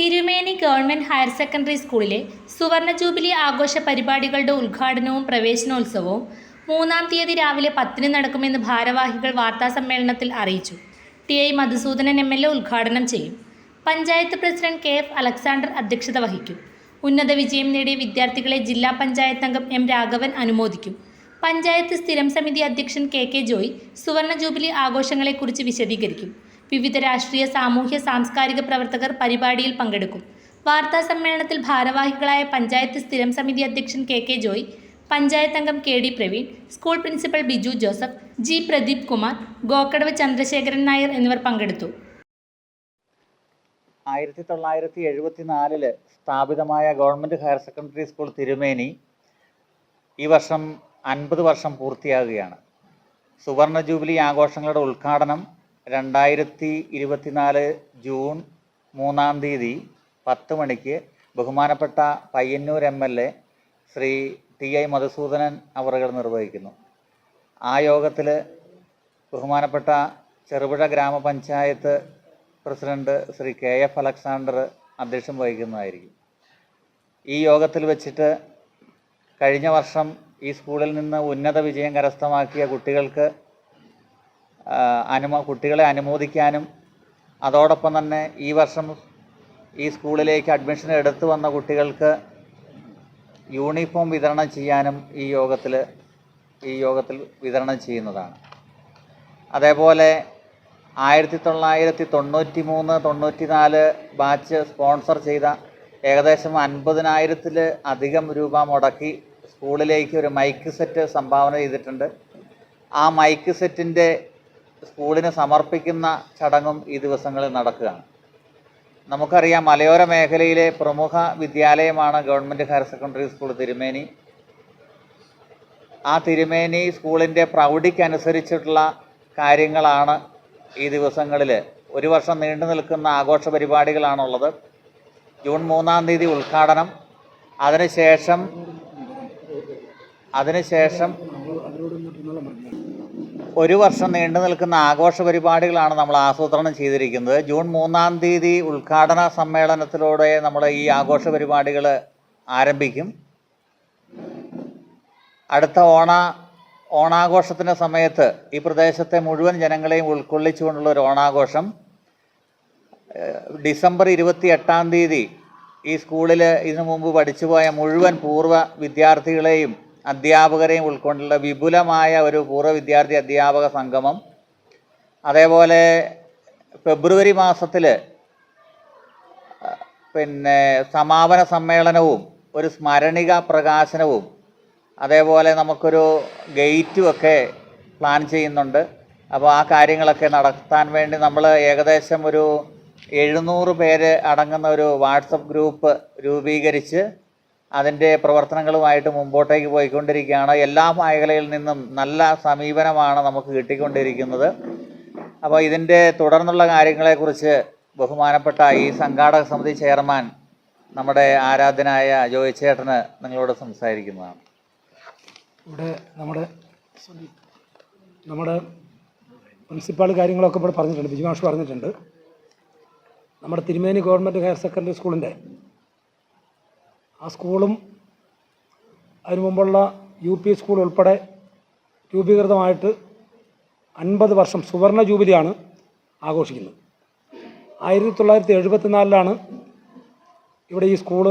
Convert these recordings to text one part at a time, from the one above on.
തിരുമേനി government higher secondary സ്കൂളിലെ സുവർണ ജൂബിലി ആഘോഷ പരിപാടികളുടെ ഉദ്ഘാടനവും പ്രവേശനോത്സവവും മൂന്നാം തീയതി രാവിലെ പത്തിന് നടക്കുമെന്ന് ഭാരവാഹികൾ വാർത്താസമ്മേളനത്തിൽ അറിയിച്ചു. T I Madhusoodanan M L A ഉദ്ഘാടനം ചെയ്യും. Panchayat president K F Alexander അധ്യക്ഷത വഹിക്കും. ഉന്നത വിജയം നേടിയ വിദ്യാർത്ഥികളെ ജില്ലാ പഞ്ചായത്ത് അംഗം എം രാഘവൻ അനുമോദിക്കും. പഞ്ചായത്ത് സ്ഥിരം സമിതി അധ്യക്ഷൻ കെ കെ ജോയ് സുവർണ ജൂബിലി ആഘോഷങ്ങളെക്കുറിച്ച് വിശദീകരിക്കും. വിവിധ രാഷ്ട്രീയ സാമൂഹ്യ സാംസ്കാരിക പ്രവർത്തകർ പരിപാടിയിൽ പങ്കെടുക്കും. വാർത്താ സമ്മേളനത്തിൽ ഭാരവാഹികളായ പഞ്ചായത്ത് സ്ഥിരം സമിതി അധ്യക്ഷൻ കെ കെ ജോയ് പഞ്ചായത്ത് അംഗം K D Praveen school principal Biju Joseph G Pradeep Kumar Gokkadavu Chandrasekharan Nair എന്നിവർ പങ്കെടുത്തു. ആയിരത്തി തൊള്ളായിരത്തി എഴുപത്തി നാലിൽ സ്ഥാപിതമായ ഗവൺമെന്റ് ഹയർ സെക്കൻഡറി സ്കൂൾ തിരുമേനി ഈ വർഷം അൻപത് വർഷം പൂർത്തിയാകുകയാണ്. സുവർണ ജൂബിലി ആഘോഷങ്ങളുടെ ഉദ്ഘാടനം രണ്ടായിരത്തി ഇരുപത്തിനാല് ജൂൺ മൂന്നാം തീയതി പത്ത് മണിക്ക് ബഹുമാനപ്പെട്ട Payyanur M L A Shri T I Madhusoodanan അവറുകൾ നിർവഹിക്കുന്നു. ആ യോഗത്തിൽ ബഹുമാനപ്പെട്ട ചെറുപുഴ ഗ്രാമപഞ്ചായത്ത് president Shri K F Alexander അധ്യക്ഷം വഹിക്കുന്നതായിരിക്കും. ഈ യോഗത്തിൽ വെച്ചിട്ട് കഴിഞ്ഞ വർഷം ഈ സ്കൂളിൽ നിന്ന് ഉന്നത വിജയം കരസ്ഥമാക്കിയ കുട്ടികൾക്ക് അനുമോ കുട്ടികളെ അനുമോദിക്കാനും അതോടൊപ്പം തന്നെ ഈ വർഷം ഈ സ്കൂളിലേക്ക് അഡ്മിഷൻ എടുത്തു വന്ന കുട്ടികൾക്ക് യൂണിഫോം വിതരണം ചെയ്യാനും ഈ യോഗത്തിൽ ഈ യോഗത്തിൽ വിതരണം ചെയ്യുന്നതാണ്. അതേപോലെ ആയിരത്തി തൊള്ളായിരത്തി തൊണ്ണൂറ്റി മൂന്ന് തൊണ്ണൂറ്റി നാല് ബാച്ച് സ്പോൺസർ ചെയ്ത ഏകദേശം അൻപതിനായിരത്തിൽ അധികം രൂപ മുടക്കി സ്കൂളിലേക്ക് ഒരു മൈക്ക് സെറ്റ് സംഭാവന ചെയ്തിട്ടുണ്ട്. ആ മൈക്ക് സെറ്റിന്റെ സ്കൂളിന് സമർപ്പിക്കുന്ന ചടങ്ങും ഈ ദിവസങ്ങളിൽ നടക്കുകയാണ്. നമുക്കറിയാം മലയോര മേഖലയിലെ പ്രമുഖ വിദ്യാലയമാണ് government higher secondary school Thirumeni. ആ തിരുമേനി സ്കൂളിന്റെ പ്രൗഢിക്കനുസരിച്ചിട്ടുള്ള കാര്യങ്ങളാണ് ഈ ദിവസങ്ങളിൽ ഒരു വർഷം നീണ്ടു നിൽക്കുന്ന ആഘോഷ പരിപാടികളാണുള്ളത്. ജൂൺ മൂന്നാം തീയതി ഉദ്ഘാടനം. അതിനുശേഷം അതിനുശേഷം ഒരു വർഷം നീണ്ടു നിൽക്കുന്ന ആഘോഷ പരിപാടികളാണ് നമ്മൾ ആസൂത്രണം ചെയ്തിരിക്കുന്നത്. ജൂൺ മൂന്നാം തീയതി ഉദ്ഘാടന സമ്മേളനത്തിലൂടെ നമ്മൾ ഈ ആഘോഷ പരിപാടികൾ ആരംഭിക്കും. അടുത്ത ഓണ ഓണാഘോഷത്തിന്റെ സമയത്ത് ഈ പ്രദേശത്തെ മുഴുവൻ ജനങ്ങളെയും ഉൾക്കൊള്ളിച്ചുകൊണ്ടുള്ള ഒരു ഓണാഘോഷം. ഡിസംബർ ഇരുപത്തി എട്ടാം തീയതി ഈ സ്കൂളിൽ ഇതിനു മുമ്പ് പഠിച്ചുപോയ മുഴുവൻ പൂർവ വിദ്യാർത്ഥികളെയും അധ്യാപകരെയും ഉൾക്കൊണ്ടുള്ള വിപുലമായ ഒരു പൂർവ വിദ്യാർത്ഥി അധ്യാപക സംഗമം. അതേപോലെ ഫെബ്രുവരി മാസത്തിൽ പിന്നെ സമാപന സമ്മേളനവും ഒരു സ്മരണിക പ്രകാശനവും അതേപോലെ നമുക്കൊരു ഗേറ്റും ഒക്കെ പ്ലാൻ ചെയ്യുന്നുണ്ട്. അപ്പോൾ ആ കാര്യങ്ങളൊക്കെ നടത്താൻ വേണ്ടി നമ്മൾ ഏകദേശം ഒരു എഴുന്നൂറ് പേര് അടങ്ങുന്ന ഒരു വാട്സപ്പ് ഗ്രൂപ്പ് രൂപീകരിച്ച് അതിന്റെ പ്രവർത്തനങ്ങളുമായിട്ട് മുമ്പോട്ടേക്ക് പോയിക്കൊണ്ടിരിക്കുകയാണ്. എല്ലാ മേഖലയിൽ നിന്നും നല്ല സമീപനമാണ് നമുക്ക് കിട്ടിക്കൊണ്ടിരിക്കുന്നത്. അപ്പോൾ ഇതിന്റെ തുടർന്നുള്ള കാര്യങ്ങളെക്കുറിച്ച് ബഹുമാനപ്പെട്ട ഈ സംഘാടക സമിതി ചെയർമാൻ നമ്മുടെ ആരാധനായ ജോയ് ചേട്ടന് നിങ്ങളോട് സംസാരിക്കുന്നതാണ്. ഇവിടെ നമ്മുടെ നമ്മുടെ പ്രിൻസിപ്പാൾ കാര്യങ്ങളൊക്കെ ഇവിടെ പറഞ്ഞിട്ടുണ്ട്. ബിജുമാഷ് പറഞ്ഞിട്ടുണ്ട്. നമ്മുടെ തിരുമേനി ഗവൺമെന്റ് ഹയർ സെക്കൻഡറി സ്കൂളിന്റെ ആ സ്കൂളും അതിനു മുമ്പുള്ള യു പി സ്കൂൾ ഉൾപ്പെടെ രൂപീകൃതമായിട്ട് അൻപത് വർഷം സുവർണ ജൂബിലിയാണ് ആഘോഷിക്കുന്നത്. ആയിരത്തി തൊള്ളായിരത്തി എഴുപത്തിനാലിലാണ് ഇവിടെ ഈ സ്കൂൾ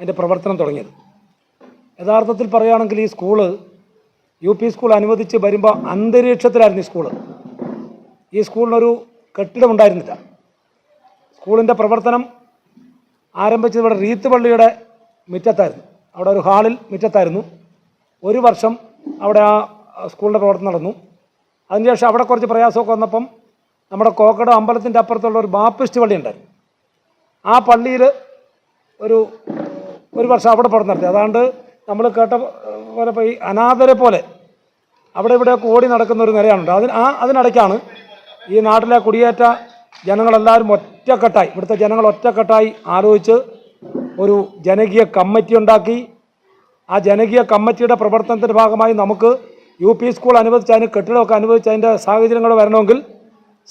അതിന്റെ പ്രവർത്തനം തുടങ്ങിയത്. യഥാർത്ഥത്തിൽ പറയുകയാണെങ്കിൽ ഈ സ്കൂൾ യു പി സ്കൂൾ അനുവദിച്ച് വരുമ്പോൾ അന്തരീക്ഷത്തിലായിരുന്നു ഈ സ്കൂൾ. ഈ സ്കൂളിനൊരു കെട്ടിടം ഉണ്ടായിരുന്നില്ല. സ്കൂളിന്റെ പ്രവർത്തനം ആരംഭിച്ചത് ഇവിടെ റീത്ത് പള്ളിയുടെ മുറ്റത്തായിരുന്നു. അവിടെ ഒരു ഹാളിൽ മുറ്റത്തായിരുന്നു. ഒരു വർഷം അവിടെ ആ സ്കൂളിന്റെ പ്രവർത്തനം നടന്നു. അതിനുശേഷം അവിടെ കുറച്ച് പ്രയാസമൊക്കെ വന്നപ്പം നമ്മുടെ കോക്കട അമ്പലത്തിന്റെ അപ്പുറത്തുള്ള ഒരു ബാപ്പിസ്റ്റ് പള്ളി ഉണ്ടായിരുന്നു. ആ പള്ളിയിൽ ഒരു ഒരു വർഷം അവിടെ പഠനം നടത്തി. അതാണ്ട് നമ്മൾ കേട്ട പോലെ ഈ അനാഥരെ പോലെ അവിടെ ഇവിടെയൊക്കെ ഓടി നടക്കുന്ന ഒരു നിലയാണുണ്ട്. അതിന് ആ അതിനിടയ്ക്കാണ് ഈ നാട്ടിലെ കുടിയേറ്റ ജനങ്ങളെല്ലാവരും ഒറ്റക്കെട്ടായി ഇവിടുത്തെ ജനങ്ങൾ ഒറ്റക്കെട്ടായി ആലോചിച്ച് ഒരു ജനകീയ കമ്മിറ്റി ഉണ്ടാക്കി. ആ ജനകീയ കമ്മിറ്റിയുടെ പ്രവർത്തനത്തിന്റെ ഭാഗമായി നമുക്ക് യു പി സ്കൂൾ അനുവദിച്ച് അതിന് കെട്ടിടമൊക്കെ അനുവദിച്ച് അതിന്റെ സാഹചര്യങ്ങൾ വരണമെങ്കിൽ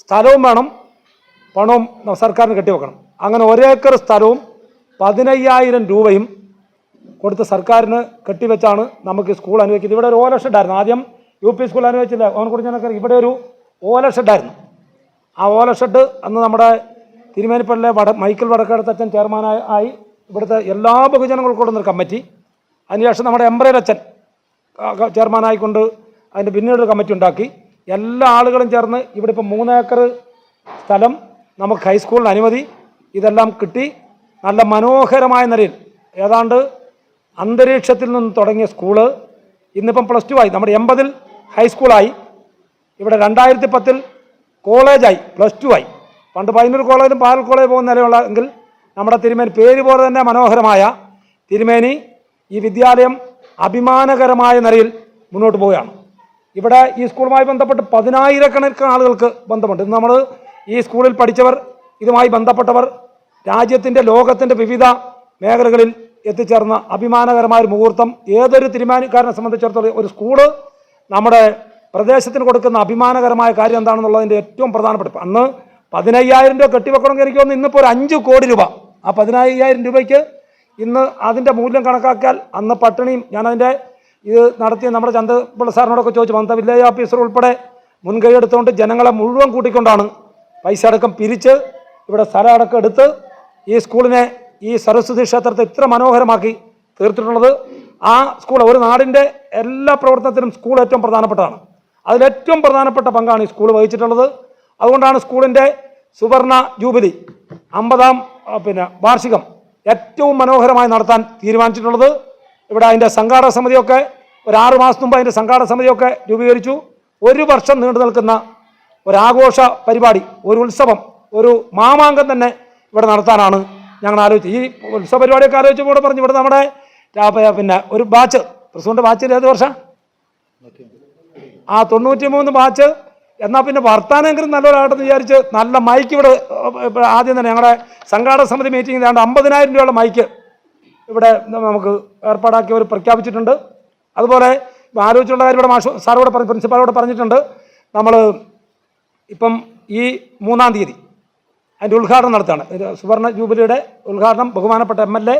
സ്ഥലവും വേണം. പണവും സർക്കാരിന് കെട്ടിവെക്കണം. അങ്ങനെ ഒരേക്കർ സ്ഥലവും പതിനയ്യായിരം രൂപയും കൊടുത്ത് സർക്കാരിന് കെട്ടിവെച്ചാണ് നമുക്ക് സ്കൂൾ അനുവദിക്കുന്നത് ഇവിടെ ഒരു ഓല ഷെഡായിരുന്നു ആദ്യം യു പി സ്കൂൾ അനുവദിച്ചില്ല. ഓണക്കുറിച്ചനൊക്കെ ഇവിടെ ഒരു ഓല ഷെഡായിരുന്നു ആ ഓല ഷെഡ് അന്ന് നമ്മുടെ തിരുമേനിപ്പള്ളിലെ വട മൈക്കിൾ വടക്കേടത്തച്ഛൻ ചെയർമാനായി ഇവിടുത്തെ എല്ലാ ബഹുജനങ്ങൾക്കും കൊടുക്കുന്ന കമ്മിറ്റി. അതിനുശേഷം നമ്മുടെ എംബ്രേലച്ചൻ ചെയർമാനായിക്കൊണ്ട് അതിന്റെ പിന്നീട് ഒരു കമ്മിറ്റി ഉണ്ടാക്കി. എല്ലാ ആളുകളും ചേർന്ന് ഇവിടെ ഇപ്പം മൂന്നേക്കർ സ്ഥലം നമുക്ക് ഹൈസ്കൂളിന് അനുമതി. ഇതെല്ലാം കിട്ടി. നല്ല മനോഹരമായ നിലയിൽ. ഏതാണ്ട് അന്തരീക്ഷത്തിൽ നിന്ന് തുടങ്ങിയ സ്കൂൾ. ഇന്നിപ്പം പ്ലസ് ടു ആയി. നമ്മുടെ എൺപതിൽ ഹൈസ്കൂളായി. ഇവിടെ രണ്ടായിരത്തി പത്തിൽ കോളേജായി. പ്ലസ് ടു ആയി. പണ്ട് പതിനൊരു കോളേജിലും പാൽ കോളേജ് പോകുന്ന നിലയുള്ള എങ്കിൽ നമ്മുടെ തിരുമേനി പേര് പോലെ തന്നെ മനോഹരമായ തിരുമേനി ഈ വിദ്യാലയം അഭിമാനകരമായ നിലയിൽ മുന്നോട്ട് പോവുകയാണ്. ഇവിടെ ഈ സ്കൂളുമായി ബന്ധപ്പെട്ട് പതിനായിരക്കണക്കിന് ആളുകൾക്ക് ബന്ധമുണ്ട്. ഇന്ന് നമ്മൾ ഈ സ്കൂളിൽ പഠിച്ചവർ ഇതുമായി ബന്ധപ്പെട്ടവർ രാജ്യത്തിന്റെ ലോകത്തിന്റെ വിവിധ മേഖലകളിൽ എത്തിച്ചേർന്ന അഭിമാനകരമായ ഒരു മുഹൂർത്തം ഏതൊരു തിരുമാനിക്കാരനെ സംബന്ധിച്ചിടത്തോളം ഒരു സ്കൂൾ നമ്മുടെ പ്രദേശത്തിന് കൊടുക്കുന്ന അഭിമാനകരമായ കാര്യം എന്താണെന്നുള്ളതിന്റെ ഏറ്റവും പ്രധാനപ്പെട്ട അന്ന് പതിനയ്യായിരം രൂപ കെട്ടിവെക്കണമെങ്കിൽ എനിക്ക് തോന്നുന്നു ഇന്നിപ്പോൾ ഒരു അഞ്ച് കോടി രൂപ ആ പതിനായിരം രൂപയ്ക്ക് ഇന്ന് അതിന്റെ മൂല്യം കണക്കാക്കിയാൽ അന്ന് പട്ടിണിയും ഞാനതിന്റെ ഇത് നടത്തിയ നമ്മുടെ ചന്ദ്രപിള്ള സാറിനോടൊക്കെ ചോദിച്ചു വന്ന വില്ലേജ് ഓഫീസർ ഉൾപ്പെടെ മുൻകൈ എടുത്തുകൊണ്ട് ജനങ്ങളെ മുഴുവൻ കൂട്ടിക്കൊണ്ടാണ് പൈസ അടക്കം പിരിച്ച് ഇവിടെ സ്ഥലം അടക്കം എടുത്ത് ഈ സ്കൂളിനെ ഈ സരസ്വതി ക്ഷേത്രത്തെ ഇത്ര മനോഹരമാക്കി തീർത്തിട്ടുള്ളത്. ആ സ്കൂൾ ഒരു നാടിന്റെ എല്ലാ പ്രവർത്തനത്തിനും സ്കൂൾ ഏറ്റവും പ്രധാനപ്പെട്ടതാണ്. അതിലേറ്റവും പ്രധാനപ്പെട്ട പങ്കാണ് ഈ സ്കൂൾ വഹിച്ചിട്ടുള്ളത്. അതുകൊണ്ടാണ് സ്കൂളിന്റെ സുവർണ ജൂബിലി അമ്പതാം പിന്നെ വാർഷികം ഏറ്റവും മനോഹരമായി നടത്താൻ തീരുമാനിച്ചിട്ടുള്ളത് ഇവിടെ അതിന്റെ സംഘാടക സമിതിയൊക്കെ ഒരു ആറ് മാസം മുമ്പ് അതിന്റെ സംഘാടക സമിതിയൊക്കെ രൂപീകരിച്ചു. ഒരു വർഷം നീണ്ടു നിൽക്കുന്ന ഒരാഘോഷ പരിപാടി ഒരു ഉത്സവം ഒരു മാമാങ്കം തന്നെ ഇവിടെ നടത്താനാണ് ഞങ്ങൾ ആലോചിച്ചത്. ഈ ഉത്സവ പരിപാടിയൊക്കെ ആലോചിച്ചപ്പോൾ ഇവിടെ പറഞ്ഞു ഇവിടെ നമ്മുടെ പിന്നെ ഒരു ബാച്ച് പ്രസിഡന്റ് ബാച്ചിൽ ഏത് വർഷം? ആ തൊണ്ണൂറ്റി മൂന്ന് ബാച്ച് എന്നാൽ പിന്നെ വർത്താനെങ്കിലും നല്ലൊരാട്ടെന്ന് വിചാരിച്ച് നല്ല മൈക്ക് ഇവിടെ ആദ്യം തന്നെ ഞങ്ങളുടെ സംഘാടക സമിതി മീറ്റിംഗിൽ ഏതാണ്ട് അമ്പതിനായിരം രൂപയുള്ള മൈക്ക് ഇവിടെ നമുക്ക് ഏർപ്പാടാക്കി അവർ പ്രഖ്യാപിച്ചിട്ടുണ്ട്. അതുപോലെ ആലോചിച്ചുള്ള കാര്യം ഇവിടെ മാഷ് സാറോട് പറഞ്ഞു പ്രിൻസിപ്പാളോട് പറഞ്ഞിട്ടുണ്ട്. നമ്മൾ ഇപ്പം ഈ മൂന്നാം തീയതി അതിന്റെ ഉദ്ഘാടനം നടത്തുകയാണ്. സുവർണ ജൂബിലിയുടെ ഉദ്ഘാടനം ബഹുമാനപ്പെട്ട M L A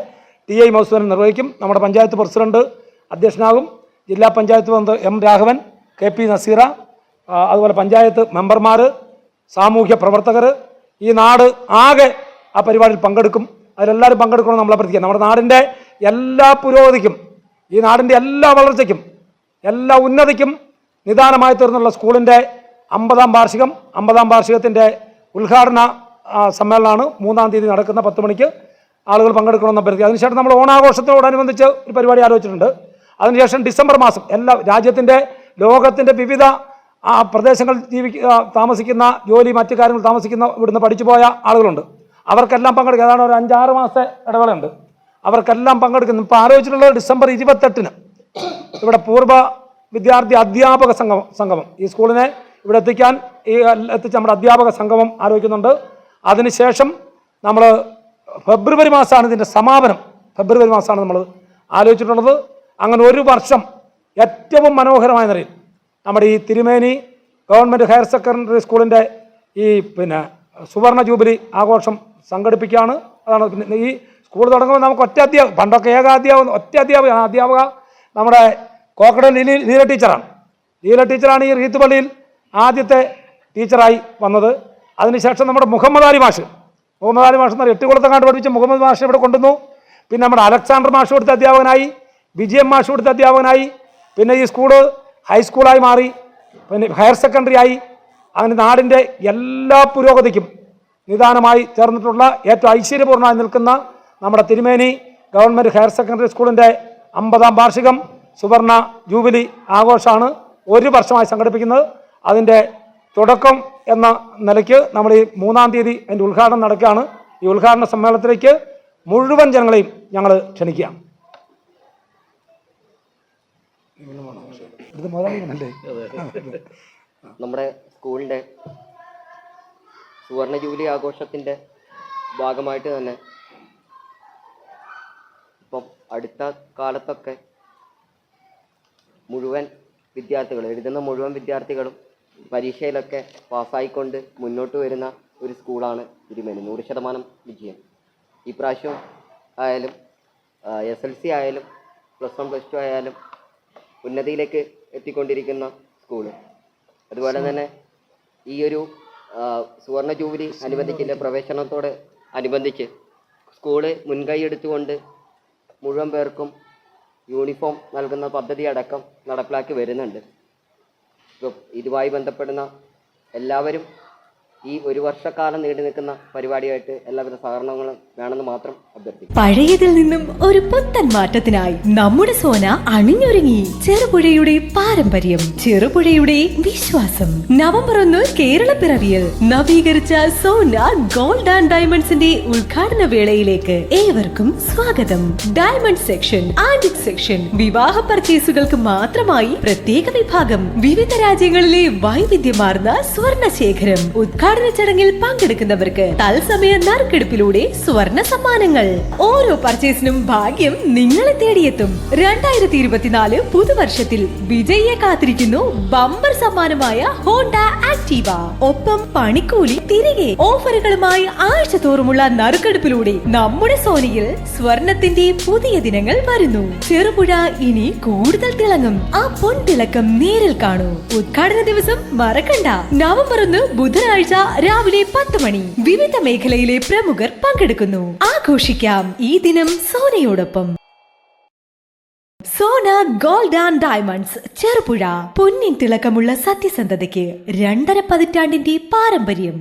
T I Madhusoodanan നിർവഹിക്കും. നമ്മുടെ പഞ്ചായത്ത് പ്രസിഡന്റ് അധ്യക്ഷനാകും. ജില്ലാ panchayat president M Raghavan K P Naseera അതുപോലെ പഞ്ചായത്ത് മെമ്പർമാർ സാമൂഹ്യ പ്രവർത്തകർ ഈ നാട് ആകെ ആ പരിപാടിയിൽ പങ്കെടുക്കും. അതിലെല്ലാവരും പങ്കെടുക്കണമെന്ന് നമ്മൾ അഭ്യർത്ഥിക്കുക നമ്മുടെ നാടിന്റെ എല്ലാ പുരോഗതിക്കും ഈ നാടിന്റെ എല്ലാ വളർച്ചയ്ക്കും എല്ലാ ഉന്നതിക്കും നിദാനമായി തീർന്നുള്ള സ്കൂളിന്റെ അമ്പതാം വാർഷികം അമ്പതാം വാർഷികത്തിന്റെ ഉദ്ഘാടന സമ്മേളനമാണ്. മൂന്നാം തീയതി നടക്കുന്ന പത്ത് മണിക്ക് ആളുകൾ പങ്കെടുക്കണമെന്ന് അഭ്യർത്ഥിക്കുക അതിനുശേഷം നമ്മൾ ഓണാഘോഷത്തോടനുബന്ധിച്ച് ഒരു പരിപാടി ആലോചിച്ചിട്ടുണ്ട്. അതിനുശേഷം ഡിസംബർ മാസം എല്ലാ രാജ്യത്തിന്റെ ലോകത്തിന്റെ വിവിധ ആ പ്രദേശങ്ങൾ ജീവിക്ക താമസിക്കുന്ന ജോലി മറ്റു കാര്യങ്ങൾ താമസിക്കുന്ന ഇവിടുന്ന് പഠിച്ചു പോയ ആളുകളുണ്ട്. അവർക്കെല്ലാം പങ്കെടുക്കുക അതാണ് ഒരു അഞ്ചാറ് മാസത്തെ ഇടവേളയുണ്ട്. അവർക്കെല്ലാം പങ്കെടുക്കുന്നു. ഇപ്പോൾ ആലോചിച്ചിട്ടുള്ളത് ഡിസംബർ ഇരുപത്തെട്ടിന് ഇവിടെ പൂർവ വിദ്യാർത്ഥി അധ്യാപക സംഗമം സംഗമം. ഈ സ്കൂളിനെ ഇവിടെ എത്തിക്കാൻ ഈ എത്തിച്ച് നമ്മുടെ അധ്യാപക സംഗമം ആലോചിക്കുന്നുണ്ട്. അതിനുശേഷം നമ്മൾ ഫെബ്രുവരി മാസമാണ് ഇതിന്റെ സമാപനം. ഫെബ്രുവരി മാസമാണ് നമ്മൾ ആലോചിച്ചിട്ടുള്ളത്. അങ്ങനെ ഒരു വർഷം ഏറ്റവും മനോഹരമായ നിലയിൽ നമ്മുടെ ഈ തിരുമേനി ഗവൺമെന്റ് ഹയർ സെക്കൻഡറി സ്കൂളിന്റെ ഈ പിന്നെ സുവർണ ജൂബിലി ആഘോഷം സംഘടിപ്പിക്കുകയാണ്. അതാണ് പിന്നെ ഈ സ്കൂൾ തുടങ്ങുമ്പോൾ നമുക്ക് ഒറ്റ അധ്യാപക പണ്ടൊക്കെ ഏക അധ്യാപക ഒറ്റ അധ്യാപക അധ്യാപക നമ്മുടെ കോക്കടൻ ലീല ടീച്ചറാണ്. ലീല ടീച്ചറാണ് ഈ റീത്ത് പള്ളിയിൽ ആദ്യത്തെ ടീച്ചറായി വന്നത്. അതിനുശേഷം നമ്മുടെ മുഹമ്മദ് അലി മാഷ് മുഹമ്മദ് അലി മാഷ് എന്ന് പറഞ്ഞാൽ എട്ടുകുളത്തങ്ങാണ്ട് പഠിപ്പിച്ച മുഹമ്മദ് മാഷ് ഇവിടെ കൊണ്ടുവന്നു. പിന്നെ നമ്മുടെ അലക്സാണ്ടർ മാഷ് കൊടുത്ത അധ്യാപകനായി വിജയം മാഷ് കൊടുത്ത അധ്യാപകനായി. പിന്നെ ഈ സ്കൂൾ ഹൈസ്കൂളായി മാറി പിന്നെ ഹയർ സെക്കൻഡറി ആയി. അങ്ങനെ നാടിന്റെ എല്ലാ പുരോഗതിക്കും നിദാനമായി ചേർന്നിട്ടുള്ള ഏറ്റവും ഐശ്വര്യപൂർണമായി നിൽക്കുന്ന നമ്മുടെ തിരുമേനി ഗവൺമെന്റ് ഹയർ സെക്കൻഡറി സ്കൂളിന്റെ അമ്പതാം വാർഷികം സുവർണ ജൂബിലി ആഘോഷമാണ് ഒരു വർഷമായി സംഘടിപ്പിക്കുന്നത്. അതിന്റെ തുടക്കം എന്ന നിലയ്ക്ക് നമ്മൾ ഈ മൂന്നാം തീയതി അതിന്റെ ഉദ്ഘാടനം നടക്കുകയാണ്. ഈ ഉദ്ഘാടന സമ്മേളനത്തിലേക്ക് മുഴുവൻ ജനങ്ങളെയും ഞങ്ങൾ ക്ഷണിക്കുകയാണ്. നമ്മുടെ സ്കൂളിന്റെ സുവർണ ജൂബിലി ആഘോഷത്തിന്റെ ഭാഗമായിട്ട് തന്നെ ഇപ്പം അടുത്ത കാലത്തൊക്കെ മുഴുവൻ വിദ്യാർത്ഥികൾ എഴുതുന്ന മുഴുവൻ വിദ്യാർത്ഥികളും പരീക്ഷയിലൊക്കെ പാസ്സായിക്കൊണ്ട് മുന്നോട്ട് വരുന്ന ഒരു സ്കൂളാണ് തിരുമേനി. നൂറ് ശതമാനം വിജയം. ഈ പ്രാവശ്യം ആയാലും എസ് എൽ സി ആയാലും പ്ലസ് വൺ പ്ലസ് ടു ആയാലും ഉന്നതിയിലേക്ക് എത്തിക്കൊണ്ടിരിക്കുന്ന സ്കൂൾ അതുപോലെ തന്നെ ഈ ഒരു സുവർണ ജൂബിലി അനുബന്ധിക്കുന്ന പ്രവേശനത്തോട് അനുബന്ധിച്ച് സ്കൂൾ മുൻകൈ എടുത്തുകൊണ്ട് മുഴുവൻ പേർക്കും യൂണിഫോം നൽകുന്ന പദ്ധതി അടക്കം നടപ്പിലാക്കി വരുന്നുണ്ട്. ഇതുമായി ബന്ധപ്പെടുന്ന എല്ലാവരും ഈ ഒരു വർഷക്കാലം നീണ്ടു നിൽക്കുന്ന പരിപാടിയായിട്ട് എല്ലാവിധ സഹകരണങ്ങളും വേണമെന്ന് മാത്രം അഭ്യർത്ഥിക്കും പഴയതിൽ നിന്നും ഒരു പുത്തൻ മാറ്റത്തിനായി നമ്മുടെ സോന അണിഞ്ഞൊരുങ്ങി ചെറുപുഴയുടെ പാരമ്പര്യം ചെറുപുഴയുടെ വിശ്വാസം. നവംബർ ഒന്ന് കേരള പിറവിയിൽ നവീകരിച്ച സോന ഗോൾഡ് ആൻഡ് ഡയമണ്ട്സിന്റെ ഉദ്ഘാടന വേളയിലേക്ക് ഏവർക്കും സ്വാഗതം. ഡയമണ്ട് സെക്ഷൻ ആന്റിക് സെക്ഷൻ വിവാഹ പർച്ചേസുകൾക്ക് മാത്രമായി പ്രത്യേക വിഭാഗം വിവിധ രാജ്യങ്ങളിലെ വൈവിധ്യമാർന്ന സ്വർണശേഖരം ഉദ്ഘാടന ചടങ്ങിൽ പങ്കെടുക്കുന്നവർക്ക് തത്സമയ നറുക്കെടുപ്പിലൂടെ സ്വർണ സമ്മാനങ്ങൾ. ഓരോ പർച്ചേസിനും ഭാഗ്യം നിങ്ങളെ തേടിയെത്തും. രണ്ടായിരത്തി ഇരുപത്തിനാല് പുതുവർഷത്തിൽ വിജയിയെ കാത്തിരിക്കുന്നു ബമ്പർ സമ്മാനമായ ഹോണ്ട ആക്ടീവ. ഒപ്പം പണിക്കൂലി തിരികെ. ഓഫറുകളുമായി ആഴ്ച തോറുമുള്ള നറുക്കെടുപ്പിലൂടെ നമ്മുടെ സോനിയിൽ സ്വർണത്തിന്റെ പുതിയ ദിനങ്ങൾ വരുന്നു. ചെറുപുഴ ഇനി കൂടുതൽ തിളങ്ങും. ആ പൊൻ തിളക്കം നേരിൽ കാണൂ. ഉദ്ഘാടന ദിവസം മറക്കണ്ട. നവംബർ ഒന്ന് ബുധനാഴ്ച രാവിലെ പത്ത് മണി. വിവിധ മേഖലയിലെ പ്രമുഖർ പങ്കെടുക്കുന്നു. ആഘോഷിക്കാം ഈ ദിനം സോനയോടൊപ്പം. Sona gold and diamonds Cherupuzha. പൊന്നിൻ തിളക്കമുള്ള സത്യസന്ധതയ്ക്ക് രണ്ടര പതിറ്റാണ്ടിന്റെ പാരമ്പര്യം.